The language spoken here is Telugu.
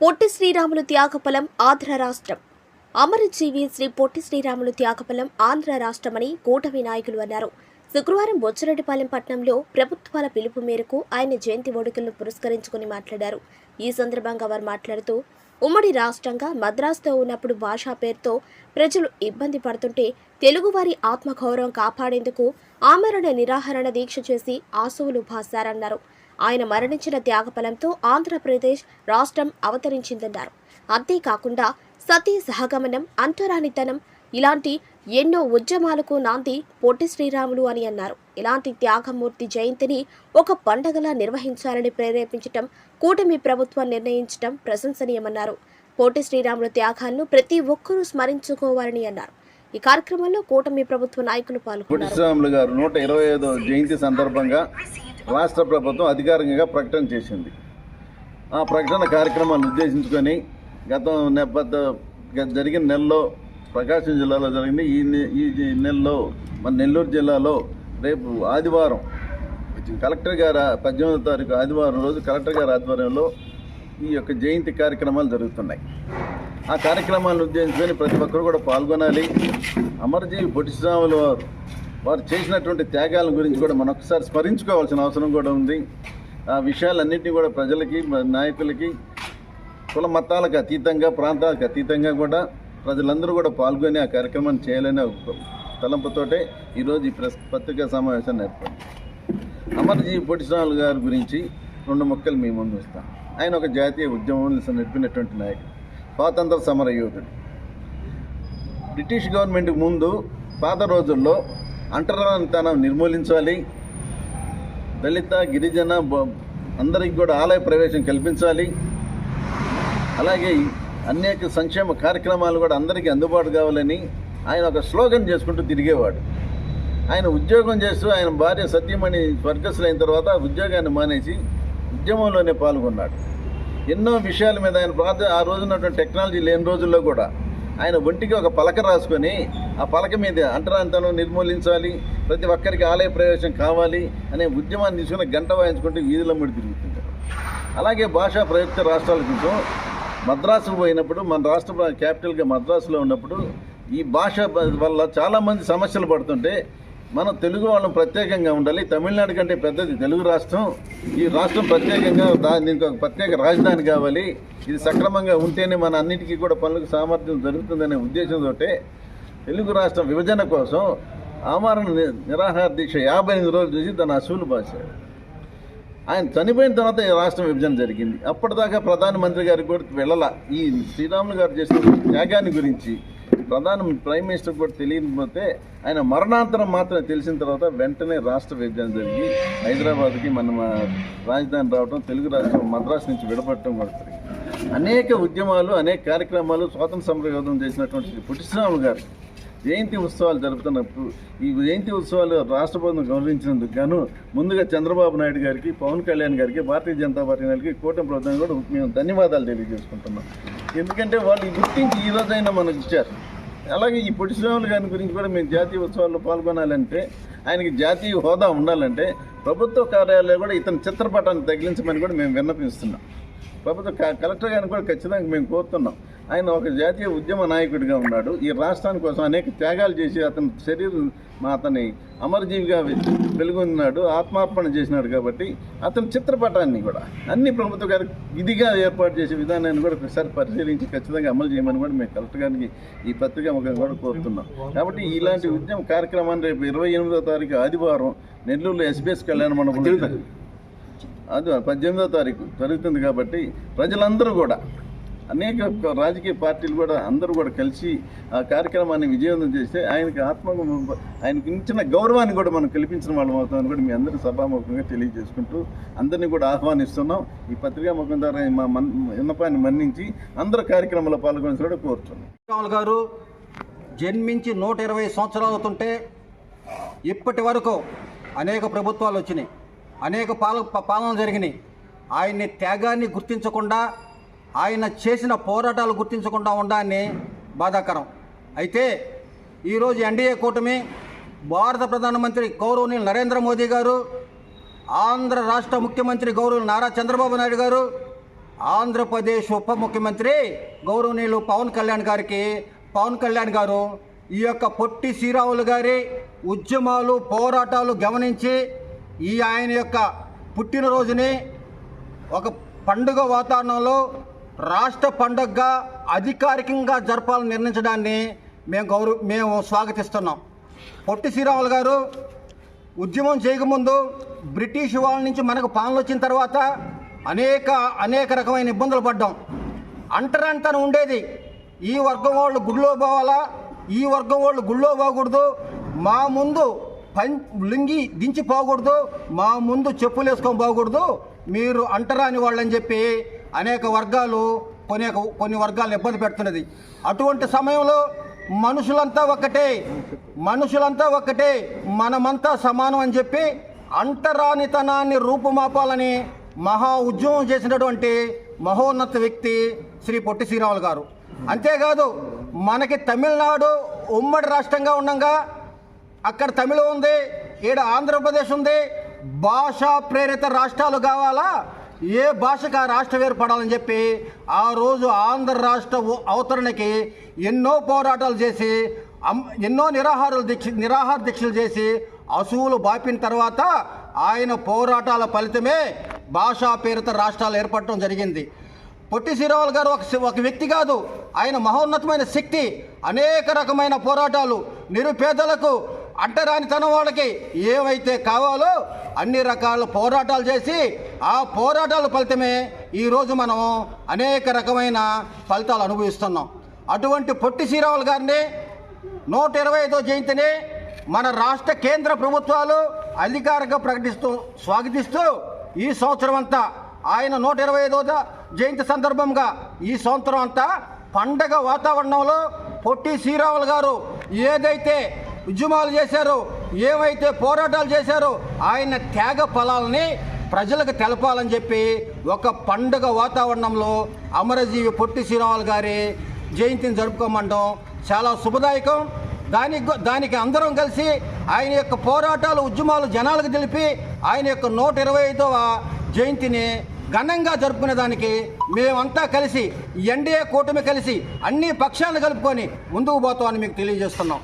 పొట్టి శ్రీరాములు త్యాగఫలం ఆంధ్ర రాష్ట్రం. అమరజీవి శ్రీ పొట్టి శ్రీరాములు త్యాగఫలం ఆంధ్ర రాష్ట్రమని కూటమి నాయకులు అన్నారు. శుక్రవారం బొచ్చిరెడ్డిపాలెం పట్టణంలో ప్రభుత్వాల పిలుపు మేరకు ఆయన జయంతి వేడుకలను పురస్కరించుకుని మాట్లాడారు. ఈ సందర్భంగా వారు మాట్లాడుతూ ఉమ్మడి రాష్ట్రంగా మద్రాసుతో ఉన్నప్పుడు భాషా పేరుతో ప్రజలు ఇబ్బంది పడుతుంటే తెలుగువారి ఆత్మగౌరవం కాపాడేందుకు ఆమరణ నిరాహరణ దీక్ష చేసి ఆశువులు భాసారన్నారు. ఆయన మరణించిన త్యాగఫలంతో ఆంధ్రప్రదేశ్ రాష్ట్రం అవతరించిందన్నారు. అంతేకాకుండా సతీ సహగమనం అంటరానితనం ఇలాంటి ఎన్నో ఉద్యమాలకు నాంది పొట్టి శ్రీరాములు అని అన్నారు. ఇలాంటి త్యాగమూర్తి జయంతిని ఒక పండగలా నిర్వహించాలని ప్రేరేపించటం కూటమి ప్రభుత్వం నిర్ణయించటం ప్రశంసనీయమన్నారు. పొట్టి శ్రీరాముల త్యాగాలను ప్రతి ఒక్కరూ స్మరించుకోవాలని అన్నారు. ఈ కార్యక్రమంలో కూటమి ప్రభుత్వ నాయకులు పాల్గొన్నారు. గారు నూట ఇరవై ఐదో జయంతి సందర్భంగా రాష్ట్ర ప్రభుత్వం అధికారికంగా ప్రకటన చేసింది. ఆ ప్రకటన కార్యక్రమాన్ని ఉద్దేశించుకొని గత నేపథ్య గత జరిగిన నెలలో ప్రకాశం జిల్లాలో జరిగింది. ఈ నె- ఈ నెలలో మన నెల్లూరు జిల్లాలో రేపు ఆదివారం కలెక్టర్ గారు పద్దెనిమిదో తారీఖు ఆదివారం రోజు కలెక్టర్ గారి ఆధ్వర్యంలో ఈ యొక్క జయంతి కార్యక్రమాలు జరుగుతున్నాయి. ఆ కార్యక్రమాలను ఉద్దేశించుకొని ప్రతి ఒక్కరు కూడా పాల్గొనాలి. అమరజీవి పొట్టిశ్రాములు వారు వారు చేసినటువంటి త్యాగాల గురించి కూడా మనం ఒకసారి స్మరించుకోవాల్సిన అవసరం కూడా ఉంది. ఆ విషయాలన్నింటినీ కూడా ప్రజలకి నాయకులకి కుల మతాలకు అతీతంగా ప్రాంతాలకు అతీతంగా కూడా ప్రజలందరూ కూడా పాల్గొని ఆ కార్యక్రమాన్ని చేయాలనే ఒక తలంపుతోటే ఈరోజు ఈ ప్రెస్ పత్రికా సమావేశాన్ని ఏర్పడింది. అమరజీవి పొట్టిశ్రాములు గారి గురించి రెండు మొక్కలు మీ ముందు వస్తాం ఆయన ఒక జాతీయ ఉద్యమం నడిపినటువంటి నాయకుడు స్వాతంత్ర సమర యోధుడు బ్రిటిష్ గవర్నమెంట్కి ముందు పాత రోజుల్లో అంటరానితనం నిర్మూలించాలి. దళిత గిరిజన అందరికి కూడా ఆలయ ప్రవేశం కల్పించాలి. అలాగే అనేక సంక్షేమ కార్యక్రమాలు కూడా అందరికీ అందుబాటు కావాలని ఆయన ఒక స్లోగన్ చేసుకుంటూ తిరిగేవాడు. ఆయన ఉద్యోగం చేస్తూ ఆయన భార్య సత్యమణి స్వర్గస్థులైన తర్వాత ఉద్యోగాన్ని మానేసి ఉద్యమంలోనే పాల్గొన్నాడు. ఎన్నో విషయాల మీద ఆయన ప్రాంత ఆ రోజున్నటువంటి టెక్నాలజీ లేని రోజుల్లో కూడా ఆయన ఒంటికి ఒక పలక రాసుకొని ఆ పలక మీద అంటరాంతను నిర్మూలించాలి ప్రతి ఒక్కరికి ఆలయ ప్రవేశం కావాలి అనే ఉద్యమాన్ని తీసుకుని గంట వాయించుకుంటూ వీధుల ముడి తిరుగుతుంటారు. అలాగే భాషా ప్రయుక్త రాష్ట్రాల కోసం మద్రాసు పోయినప్పుడు మన రాష్ట్ర క్యాపిటల్గా మద్రాసులో ఉన్నప్పుడు ఈ భాష వల్ల చాలామంది సమస్యలు పడుతుంటే మనం తెలుగు వాళ్ళం ప్రత్యేకంగా ఉండాలి. తమిళనాడు కంటే పెద్దది తెలుగు రాష్ట్రం. ఈ రాష్ట్రం ప్రత్యేకంగా దీనికి ఒక ప్రత్యేక రాజధాని కావాలి. ఇది సక్రమంగా ఉంటేనే మన అన్నిటికీ కూడా పనులకు సామర్థ్యం జరుగుతుందనే ఉద్దేశంతో తెలుగు రాష్ట్రం విభజన కోసం ఆమరణ నిరాహార దీక్ష యాభై ఎనిమిది రోజులు చూసి తన అసూలు భాషాడు ఆయన చనిపోయిన తర్వాత ఈ రాష్ట్రం విభజన జరిగింది. అప్పటిదాకా ప్రధానమంత్రి గారికి కూడా వెళ్ళాల. ఈ శ్రీరాములు గారు చేసిన త్యాగాన్ని గురించి ప్రధాన ప్రైమ్ మినిస్టర్ కూడా తెలియకపోతే ఆయన మరణాంతరం మాత్రమే తెలిసిన తర్వాత వెంటనే రాష్ట్ర విభజన జరిగి హైదరాబాద్కి మన రాజధాని రావడం తెలుగు రాష్ట్రం మద్రాసు నుంచి విడపడటం కూడా అనేక ఉద్యమాలు అనేక కార్యక్రమాలు స్వాతంత్ర సమరయోధం చేసినటువంటి పుట్టిశ్రాములు గారు జయంతి ఉత్సవాలు జరుపుతున్నప్పుడు ఈ జయంతి ఉత్సవాలు రాష్ట్ర ప్రభుత్వం గౌరవించినందుకు గాను ముందుగా చంద్రబాబు నాయుడు గారికి పవన్ కళ్యాణ్ గారికి భారతీయ జనతా పార్టీ నాయకులకి కూటమి ప్రభుత్వం కూడా మేము ధన్యవాదాలు తెలియజేసుకుంటున్నాం. ఎందుకంటే వాళ్ళు గుర్తించి ఈ రోజైనా మనకు ఇచ్చారు. అలాగే ఈ పొట్టి శ్రీరాములు గారి గురించి కూడా మేము జాతీయ ఉత్సవాల్లో పాల్గొనాలంటే ఆయనకి జాతీయ హోదా ఉండాలంటే ప్రభుత్వ కార్యాలయాలు కూడా ఇతని చిత్రపటాన్ని తగిలించమని కూడా మేము విన్నపిస్తున్నాం ప్రభుత్వం క- కలెక్టర్ గారిని కూడా ఖచ్చితంగా మేము కోరుతున్నాం. ఆయన ఒక జాతీయ ఉద్యమ నాయకుడిగా ఉన్నాడు. ఈ రాష్ట్రాని కోసం అనేక త్యాగాలు చేసి అతని శరీరం మా అతని అమరజీవిగా వెలుగొన్నాడు ఆత్మార్పణ చేసినాడు కాబట్టి అతని చిత్రపటాన్ని కూడా అన్ని ప్రభుత్వ గారి విధిగా ఏర్పాటు చేసే విధానాన్ని కూడా ఒకసారి పరిశీలించి ఖచ్చితంగా అమలు చేయమని కూడా మేము కలెక్టర్ గారికి ఈ పత్రిక ముఖంగా కూడా కోరుతున్నాం. కాబట్టి ఇలాంటి ఉద్యమ కార్యక్రమాన్ని రేపు ఇరవై ఎనిమిదో తారీఖు ఆదివారం నెల్లూరులో ఎస్బీఎస్ కళ్యాణ మండపం అది పద్దెనిమిదో తారీఖు జరుగుతుంది కాబట్టి ప్రజలందరూ కూడా అనేక రాజకీయ పార్టీలు కూడా అందరూ కూడా కలిసి ఆ కార్యక్రమాన్ని విజయవంతం చేస్తే ఆయనకి ఆత్మ ఆయనకి ఇచ్చిన గౌరవాన్ని కూడా మనం కల్పించిన వాళ్ళం అవుతామని కూడా మీ అందరూ సభాముఖంగా తెలియజేసుకుంటూ అందరినీ కూడా ఆహ్వానిస్తున్నాం. ఈ పత్రికా ముఖం ద్వారా మా మన్ విన్నపాన్ని మన్నించి అందరూ కార్యక్రమంలో పాల్గొని కోరుతున్నాం. గారు జన్మించి నూట ఇరవై సంవత్సరాలు అవుతుంటే ఇప్పటి వరకు అనేక ప్రభుత్వాలు వచ్చినాయి. అనేక పాల ప- పాలనలు జరిగినాయి. ఆయన్ని త్యాగాన్ని గుర్తించకుండా ఆయన చేసిన పోరాటాలు గుర్తించకుండా ఉండాన్ని బాధాకరం. అయితే ఈరోజు ఎన్డీఏ కూటమి భారత ప్రధానమంత్రి గౌరవనీయులు నరేంద్ర మోదీ గారు ఆంధ్ర రాష్ట్ర ముఖ్యమంత్రి గౌరవ నారా చంద్రబాబు నాయుడు గారు ఆంధ్రప్రదేశ్ ఉప ముఖ్యమంత్రి గౌరవనీయులు పవన్ కళ్యాణ్ గారికి పవన్ కళ్యాణ్ గారు ఈ యొక్క పొట్టి శ్రీరాములు గారి ఉద్యమాలు పోరాటాలు గమనించి ఈ ఆయన యొక్క పుట్టినరోజుని ఒక పండుగ వాతావరణంలో రాష్ట్ర పండుగగా అధికారికంగా జరపాలని నిర్ణయించడాన్ని మేము గౌరవ మేము స్వాగతిస్తున్నాం. పొట్టి శ్రీరాములు గారు ఉద్యమం చేయకముందు బ్రిటిష్ వాళ్ళ నుంచి మనకు పాలన వచ్చిన తర్వాత అనేక అనేక రకమైన ఇబ్బందులు పడ్డాం. అంటరంటన ఉండేది ఈ వర్గం వాళ్ళు గుడిలో పోవాలా ఈ వర్గం వాళ్ళు గుళ్ళో పోకూడదు మా ముందు పం లింగి దించి పోకూడదు మా ముందు చెప్పులు వేసుకొని పోకూడదు మీరు అంటరాని వాళ్ళని చెప్పి అనేక వర్గాలు కొన్ని కొన్ని వర్గాలను ఇబ్బంది పెడుతున్నది. అటువంటి సమయంలో మనుషులంతా ఒక్కటే మనుషులంతా ఒక్కటే మనమంతా సమానం అని చెప్పి అంటరానితనాన్ని రూపుమాపాలని మహా ఉద్యమం చేసినటువంటి మహోన్నత వ్యక్తి శ్రీ పొట్టి శ్రీరాములు గారు. అంతేకాదు మనకి తమిళనాడు ఉమ్మడి రాష్ట్రంగా ఉండగా అక్కడ తమిళం ఉంది ఈడ ఆంధ్రప్రదేశ్ ఉంది. భాషా ప్రేరిత రాష్ట్రాలు కావాలా? ఏ భాషకు ఆ రాష్ట్రం ఏర్పడాలని చెప్పి ఆ రోజు ఆంధ్ర రాష్ట్ర ఉ- అవతరణకి ఎన్నో పోరాటాలు చేసి అమ్- ఎన్నో నిరాహారాలు దీక్ష నిరాహార దీక్షలు చేసి అసువులు బాపిన తర్వాత ఆయన పోరాటాల ఫలితమే భాషా పేరిత రాష్ట్రాలు ఏర్పడటం జరిగింది. పొట్టి శ్రీరాములు గారు ఒక ఒక వ్యక్తి కాదు. ఆయన మహోన్నతమైన శక్తి అనేక రకమైన పోరాటాలు నిరుపేదలకు అంటరానితనం వాళ్ళకి ఏవైతే కావాలో అన్ని రకాల పోరాటాలు చేసి ఆ పోరాటాల ఫలితమే ఈరోజు మనం అనేక రకమైన ఫలితాలు అనుభవిస్తున్నాం. అటువంటి పొట్టి శ్రీరాములు గారిని నూట ఇరవై ఐదో జయంతిని మన రాష్ట్ర కేంద్ర ప్రభుత్వాలు అధికారికంగా ప్రకటిస్తూ స్వాగతిస్తూ ఈ సంవత్సరం అంతా ఆయన నూట ఇరవై ఐదో జయంతి సందర్భంగా ఈ సంవత్సరం అంతా పండగ వాతావరణంలో పొట్టి శ్రీరాములు గారు ఏదైతే ఉద్యమాలు చేశారో ఏవైతే పోరాటాలు చేశారో ఆయన త్యాగ ఫలాలని ప్రజలకు తెలపాలని చెప్పి ఒక పండుగ వాతావరణంలో అమరజీవి పొట్టి శ్రీరాములు గారి జయంతిని జరుపుకోమంటాం. చాలా శుభదాయకం. దానికి దానికి అందరం కలిసి ఆయన యొక్క పోరాటాలు ఉద్యమాలు జనాలకు తెలిపి ఆయన యొక్క నూట ఇరవై ఐదవ జయంతిని ఘనంగా జరుపుకునే దానికి మేమంతా కలిసి ఎన్డీఏ కూటమి కలిసి అన్ని పక్షాలను కలుపుకొని ముందుకు పోతామని మీకు తెలియజేస్తున్నాం.